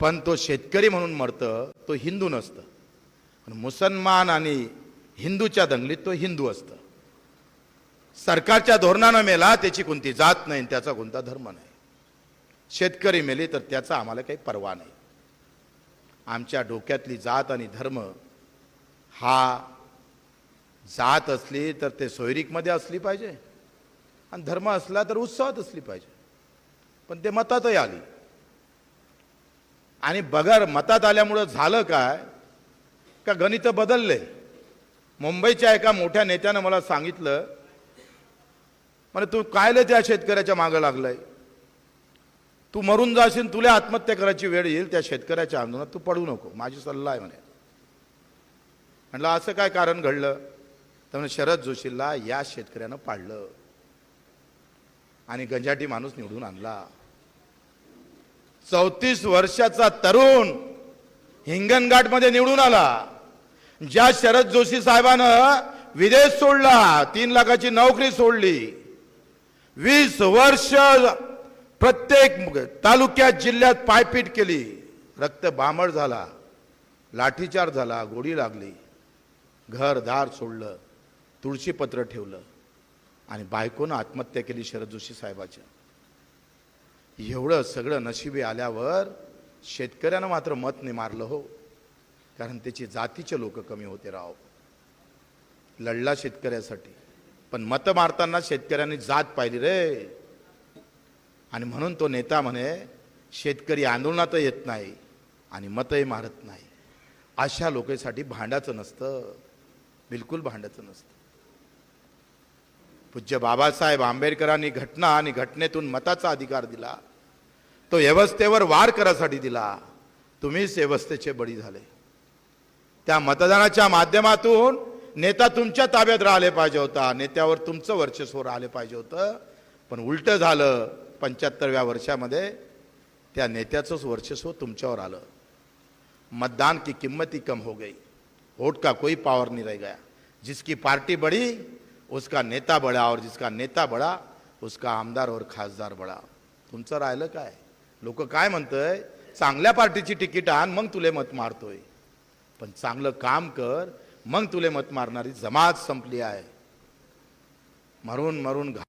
पण तो शेतकरी म्हणून मरतं तो हिंदू नसतं. पण मुसलमान आणि हिंदूच्या दंगलीत तो हिंदू असतं. सरकारच्या धोरणानं मेला त्याची कोणती जात नाही आणि त्याचा कोणता धर्म नाही. शेतकरी मेले तर त्याचा आम्हाला काही पर्वा नाही. आमच्या डोक्यातली जात आणि धर्म हा जात असली तर ते सोयरीकमध्ये असली पाहिजे. आणि धर्म असला तर उत्सवात असली पाहिजे. पण ते मतातही आली. आणि बगर मतात आल्यामुळं झालं काय? का गणित बदलले? मुंबईच्या एका मोठ्या नेत्यानं मला सांगितलं म्हणजे तू कायले त्या शेतकऱ्याच्या मागं लागलाय? तू मरून जाशील तुला आत्महत्या करायची वेळ येईल त्या शेतकऱ्याच्या आंदोलनात तू पडू नको माझी सल्ला आहे म्हणे. म्हटलं असं काय कारण घडलं? तर म्हणे शरद जोशीला या शेतकऱ्यानं पाडलं आणि गंजाटी माणूस निवडून आणला. चौतीस वर्षाचा तरुण हिंगणघाटमध्ये निवडून आला. ज्या शरद जोशी साहेबानं विदेश सोडला तीन लाखाची नोकरी सोडली. वीस वर्ष प्रत्येक तालुक्यात जिल्ह्यात पायपीट केली. रक्त बामळ झाला लाठीचार झाला गोडी लागली. घर दार सोडलं तुळशीपत्र ठेवलं आणि बायकोनं आत्महत्या केली शरद जोशी साहेबाच्या एवढं सगळं नशिबी आल्यावर शेतकऱ्यानं मात्र मत नाही मारलं हो. कारण त्याची जातीचे लोक कमी होते राव. लढला शेतकऱ्यासाठी. पण मत मारताना शेतकऱ्यांनी जात पाहिली रे. आणि म्हणून तो नेता म्हणे शेतकरी आंदोलनात येत नाही आणि मतही मारत नाही. अशा लोकांसाठी भांडाचं नसतं. बिलकुल भांडाचं नसतं. पूज्य बाबासाहेब आंबेडकरांनी घटना आणि घटनेतून मताचा अधिकार दिला. तो व्यवस्थेवर वार करासाठी दिला. तुम्हीच व्यवस्थेचे बळी झाले. त्या मतदानाच्या माध्यमातून नेता तुमच्या ताब्यात राहिले पाहिजे होता. नेत्यावर तुमचं वर्चस्व राहिले पाहिजे होतं. पण उलटं झालं पंच्याहत्तरव्या वर्षामध्ये त्या नेत्याचंच वर्चस्व तुमच्यावर आलं. मतदान की किम्मत ही कम हो गई. वोट का कोई पावर नहीं रह गया. जिसकी पार्टी बड़ी उसका नेता बड़ा और जिसका नेता बड़ा उसका आमदार और खासदार बड़ा. तुमचं राहिलं काय? लोक काय म्हणतंय? चांगल्या पार्टीची तिकीट आण मग तुले मत मारतोय. पण चांगलं काम कर मग तुले मत मारणारी जमात संपली आहे. मरून मरून घा.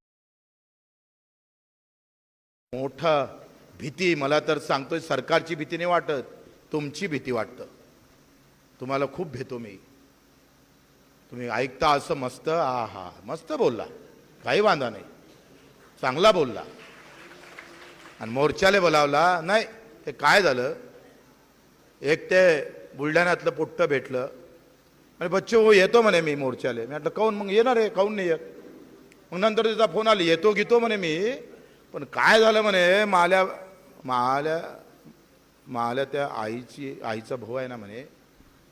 मोठं भीती मला तर सांगतोय सरकारची भीती नाही वाटत तुमची भीती वाटतं. तुम्हाला खूप भेतो मी. तुम्ही ऐकता असं मस्त आ हा मस्त बोलला. काही वांधा नाही. चांगला बोलला. आणि मोर्चाले बोलावला नाही ते काय झालं? एक ते बुलढाण्यातलं पुट्ट भेटलं. आणि बच्चे हो येतो म्हणे मी मोर्चाले. मी म्हटलं काऊन? मग येणार आहे काऊन नाही येत? मग नंतर त्याचा फोन आला येतो घेतो म्हणे मी पण काय झालं म्हणे माल्या माल्या माल्या त्या आईची आईचा भाऊ आहे ना म्हणे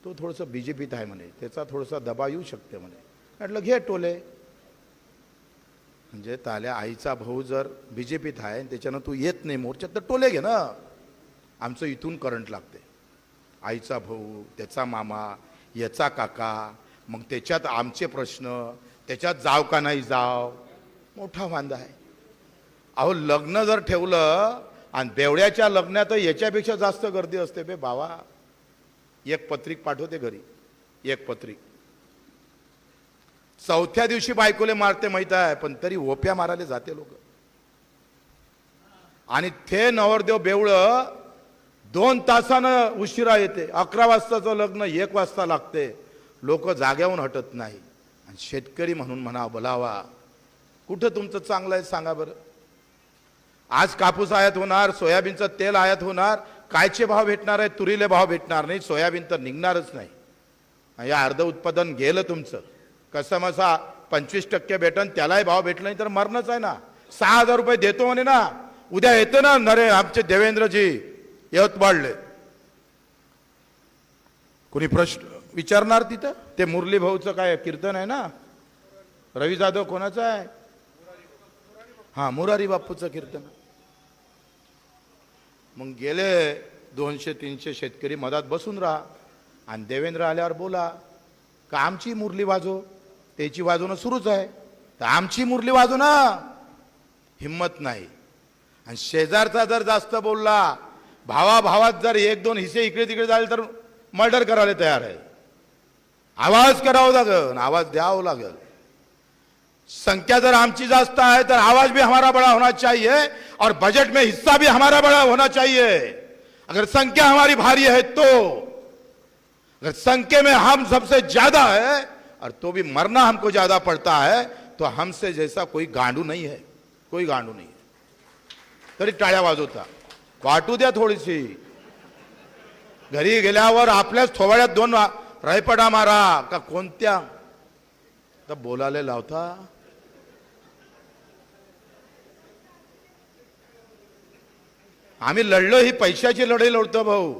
तो थोडंसं बी जे पीत आहे म्हणे त्याचा थोडासा दबाव येऊ शकते म्हणे. म्हटलं घे टोले. म्हणजे ताल्या आईचा भाऊ जर बी जे पीत आहे आणि त्याच्यानं तू येत नाही मोर्चात तर टोले घे ना. आमचं इथून करंट लागते. आईचा भाऊ त्याचा मामा याचा काका मग त्याच्यात आमचे प्रश्न त्याच्यात जाव का नाही जाव मोठा वांदा आहे. अहो लग्न जर ठेवलं आणि बेवड्याच्या लग्नात याच्यापेक्षा जास्त गर्दी असते बे बावा एक पत्रिक पाठवते घरी. एक पत्रिक. चौथ्या दिवशी बायकोले मारते माहीत आहे पण तरी ओप्या मारायला जाते लोक. आणि ते नवरदेव बेवळ दोन तासानं उशिरा येते. अकरा वाजताचं लग्न एक वाजता लागते. लोक जाग्याहून हटत नाही. आणि शेतकरी म्हणून म्हणा बोलावा कुठं तुमचं चांगलं आहे सांगा बरं. आज कापूस आयात होणार सोयाबीनचं तेल आयात होणार कायचे भाव भेटणार आहे तुरीले भाव भेटणार नाही सोयाबीन तर निघणारच नाही. या अर्ध उत्पादन गेलं तुमचं. कसं मसा पंचवीस टक्के भेटन त्यालाही भाव भेटला नाही तर मरणच आहे ना. सहा हजार रुपये देतो म्हणे ना. उद्या येतं ना नरे आमचे देवेंद्रजी. यवतमाळले कोणी प्रश्न विचारणार तिथं? ते मुरली भाऊचं काय कीर्तन आहे ना? रवी जाधव कोणाचं आहे? हा मुरारी बापूचं कीर्तन. मग गेले दोनशे तीनशे शेतकरी मधात बसून राहा. आणि देवेंद्र आल्यावर बोला का आमची मुरली वाजो त्याची वाजवणं सुरूच आहे. तर आमची मुरली वाजव ना हिंमत नाही. आणि शेजारचा जर जास्त बोलला भावा भावात जर एक दोन हिस्से इकडे तिकडे झाले तर मर्डर करायला तयार आहे. आवाज करावा लागेल आवाज द्यावं लागेल. संख्या जर आमची जास्त आहे तर आवाज भी हमारा बड़ा होना चाहिए और बजट में हिस्सा भी हमारा बड़ा होना चाहिए. अगर संख्या हमारी भारी है तो अगर संख्या में हम सबसे ज्यादा है और तो भी मरना हमको ज्यादा पड़ता है तो हमसे जैसा कोई गांडू नहीं है कोई गांडू नहीं है। तरी टाळ्या वाजवता। वाटू द्या थोडीशी। घरी गेल्यावर आपल्याच थोबाड्यात दोन रायपडा मारा का कोणत्या? तर बोलायला लावता। आम्ही लढलो ही पैशाची लढाई लढतो भाऊ.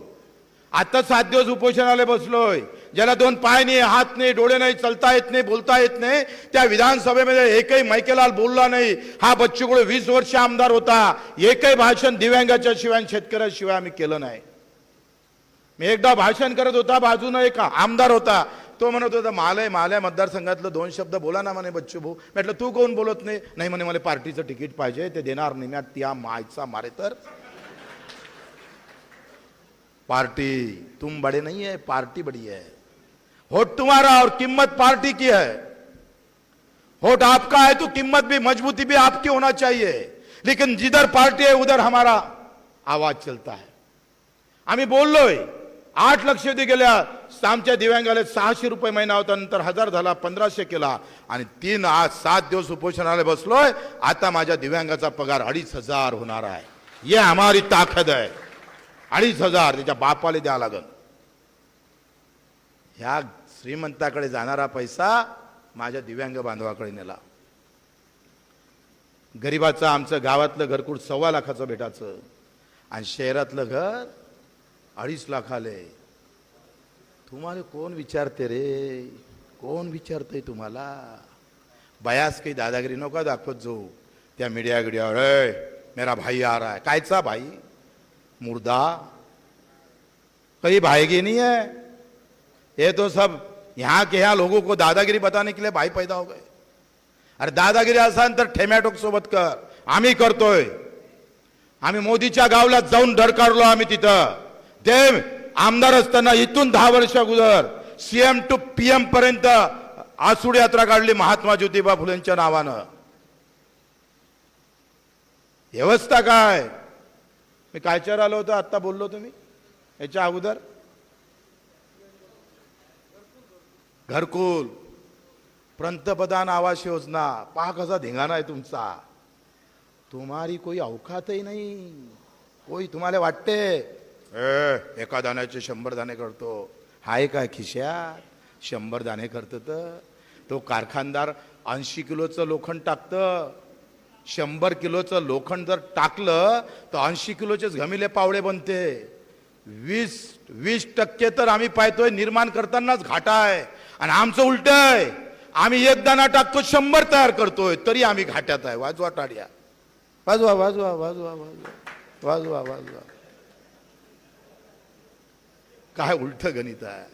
आता सात दिवस उपोषणाला बसलोय. ज्याला दोन पाय नाही हात नाही डोळे नाही चलता येत नाही बोलता येत नाही त्या विधानसभेमध्ये एकही मैकेलाल बोलला नाही. हा बच्चूकडे वीस वर्ष आमदार होता. एकही भाषण दिव्यांगाच्या शिवाय शेतकऱ्याशिवाय आम्ही केलं नाही. मी एकदा भाषण करत होता बाजूनं एक आमदार होता. तो म्हणत होता मालय मालय मतदारसंघातलं दोन शब्द बोला ना म्हणे बच्चू भाऊ. म्हटलं तू कोण बोलत नाही? नाही म्हणे मला पार्टीचं तिकीट पाहिजे ते देणार नाही. मी त्या मायचा मारे तर. पार्टी तुम बड़े नाही आहे पार्टी बड़ी आहे वोट तुम्हारा और कीमत पार्टी की है। वोट आपका है तो कीमत भी मजबूती भी आपकी होना चाहिए। लेकिन जिधर पार्टी है उधर हमारा आवाज चलता है। आम्ही बोललोय आठ लक्षवेधी गेल्या आमच्या दिव्यांगाला सहाशे रुपये महिना होता नंतर हजार झाला पंधराशे केला आणि तीन आज सात दिवस उपोषणाला बसलोय आता माझ्या दिव्यांगाचा पगार अडीच हजार होणार आहे. ये हमारी ताकद आहे. अडीच हजार त्याच्या बापाला द्यावं लागेल ह्या श्रीमंताकडे जाणारा पैसा माझ्या दिव्यांग बांधवाकडे नेला. गरिबाचं आमचं गावातलं घरकुट सव्वा लाखाचं भेटाचं आणि शहरातलं घर अडीच लाखाले तुम्हाला कोण विचारते रे? कोण विचारतंय तुम्हाला? बयास काही दादागिरी नका दाखवत जाऊ. त्या मीडिया गिडियावर मेरा भाई आ रहा है. कायचा भाई? मुर्दा. काही भाईगी नाही आहे? ये तो सब यहाँ के यहाँ लोगों को दादागिरी बताने के लिए भाई पैदा हो गए। अरे दादागिरी असाल तर ठेमॅटोक सोबत कर। आम्ही करतोय। आम्ही मोदीच्या गावला जाऊन धडकारलो आम्ही तिथं। ते आमदार असताना इथून दहा वर्ष अगोदर सीएम टू पीएम पर्यंत आसूड यात्रा काढली महात्मा ज्योतिबा फुलेंच्या नावानं। व्यवस्था काय? मी कायच्यावर आलो होतो? आत्ता बोललो तुम्ही? याच्या अगोदर? घरकुल पंतप्रधान आवास योजना पहा कसा धिंगाणा आहे तुमचा. तुम्हारी कोई अवकातही नाही. कोई तुम्हाला वाटते? ए, एका दाण्याचे शंभर दाणे करतो. हाय काय खिशात? शंभर दाणे करतं तर? तो कारखानदार ऐंशी किलोचं लोखंड टाकतं. शंभर किलोचं लोखंड जर टाकलं तर ऐंशी किलोचेच घमिले पावळे बनते. वीस वीस टक्के तर आम्ही पाहतोय निर्माण करतानाच घाटा आहे. आणि आमचं उलट आहे. आम्ही एक दाना टाकतो शंभर तयार करतोय तरी आम्ही घाट्यात आहे. वाजवा टाळ्या वाजवा वाजवा वाजवा वाजवा. वाजवा वाजवा. काय उलट गणित आहे.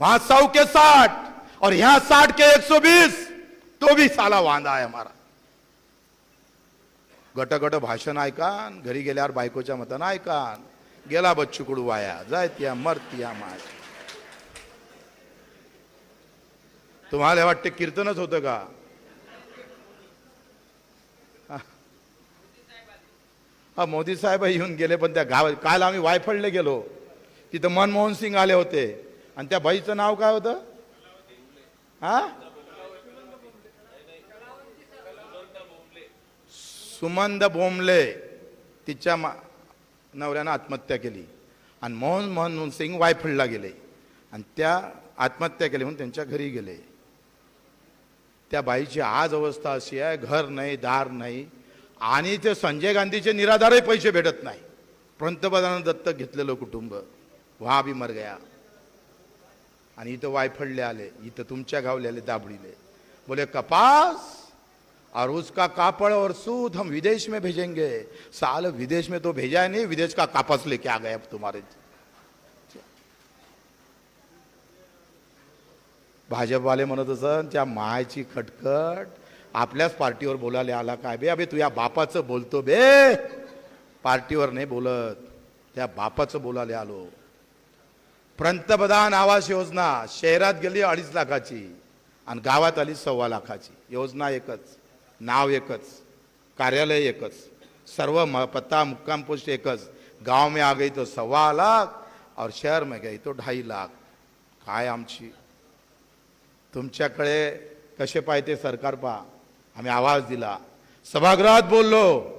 वहां सौ के साठ. और यहां साठ के एक सौ बीस तो भी साला वांदा आहे हमारा. गट गट भाषण ऐकान घरी गेल्यावर बायकोच्या मतानं ऐकान. गेला बच्चू कडू वाया. जायत्या मरतिया मर माय तुम्हाला वाटते कीर्तनच होतं का? हा. मोदी साहेब येऊन गेले पण त्या गाव काल आम्ही वायफळले गेलो. तिथं मनमोहन सिंग आले होते. आणि त्या बाईचं नाव काय होतं? हा? सुमंद बोंबले तिच्या मा नवऱ्यानं आत्महत्या केली. आणि मोहन मनमोहन सिंग वायफळला गेले. आणि त्या आत्महत्या केली म्हणून त्यांच्या घरी गेले. त्या बाईची आज अवस्था अशी आहे घर नाही दार नाही. आणि ते संजय गांधीचे निराधारही पैसे भेटत नाही. पंतप्रधान दत्तक घेतलेलं कुटुंब. व्हा भी मर गया. आणि इथं वायफळले आले इथं तुमच्या गावले आले दाबडीले. बोले कपास और उसका कापड़ और सूद हम विदेश में भेजेंगे. साल विदेश में तो भेजा नहीं विदेश का कापस लेके आ गए अब तुम्हारे भाजपवाले म्हणत असं त्या मायची खटखट आपल्याच पार्टीवर बोलायला आला काय बे? अबे तुझ्या बापाचं बोलतो बे. पार्टीवर नाही बोलत त्या बापाचं बोलायला आलो. पंतप्रधान आवास योजना शहरात गेली अडीच लाखाची आणि गावात आली सव्वा लाखाची. योजना एकच नाव एकच कार्यालय एकच सर्व म पत्ता मुक्काम पोस्ट एकच. गाव में आ गई तो सव्वा लाख और शहर में गई तो ढाई लाख. काय आमची तुमच्याकडे कसे पाहिजे सरकार पहा. आम्ही आवाज दिला. सभागृहात बोललो.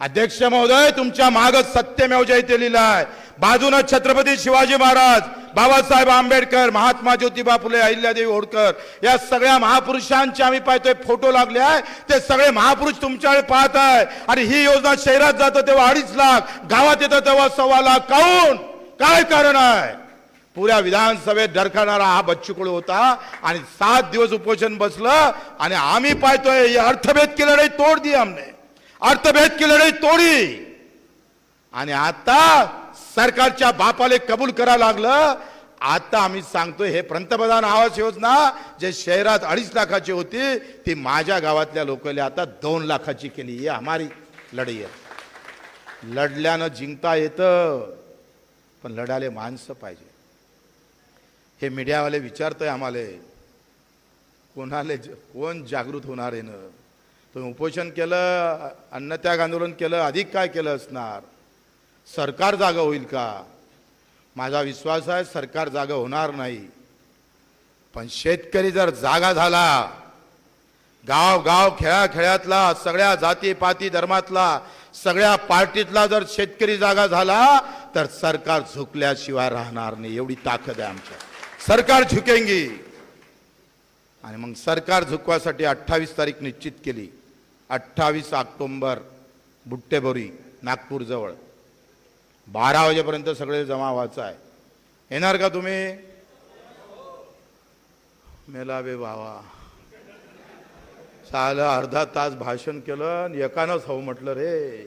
अध्यक्ष महोदय तुमच्या मागच सत्यमेव जयते लिहिलाय. आहे बाजूनं छत्रपती शिवाजी महाराज बाबासाहेब आंबेडकर महात्मा ज्योतिबा फुले अहिल्यादेवी होळकर या सगळ्या महापुरुषांचे आम्ही पाहतोय फोटो लागले आहे. ते सगळे महापुरुष तुमच्याकडे पाहत आहे. आणि ही योजना शहरात जातं तेव्हा अडीच लाख गावात येतं तेव्हा सव्वा लाख. काऊन काय कारण आहे? पुऱ्या विधानसभेत डरकणारा हा बच्चूकुळ होता आणि सात दिवस उपोषण बसलं आणि आम्ही पाहतोय ये अर्थभेद की लढाई तोड दी आमने अर्थभेद की लढाई तोडी. आणि आता सरकारच्या बापाले कबूल करा लागलं. आता आम्ही सांगतोय हे पंतप्रधान आवास योजना जे शहरात अडीच लाखाची होती ती माझ्या गावातल्या लोकांना आता दोन लाखाची केली. ही हमारी लढाई आहे. लढल्यानं जिंकता येतं पण लढाले माणसं पाहिजे. हे मीडियावाले विचारतोय आम्हाला कोणाले ज- कोण जागृत होणार आहे ना? तुम्ही उपोषण केलं अन्नत्याग आंदोलन केलं अधिक काय केलं असणार? सरकार जागा होईल का? माझा विश्वास आहे सरकार जागा होणार नाही. पण शेतकरी जर जागा झाला गाव गाव खेळा खेळातला सगळ्या जाती पाती धर्मातला सगळ्या पार्टीतला जर शेतकरी जागा झाला तर सरकार झुकल्याशिवाय राहणार नाही. एवढी ताकद आहे आमच्या सरकार झुकेंगी. आणि मग सरकार झुकवासाठी अठ्ठावीस तारीख निश्चित केली. अठ्ठावीस ऑक्टोंबर बुट्टेबोरी नागपूरजवळ. बारा वाजेपर्यंत सगळे जमा व्हायचं आहे. येणार का तुम्ही? मेलावे भावा. चालं अर्धा तास भाषण केलं आणि एकानंच हो म्हटलं रे.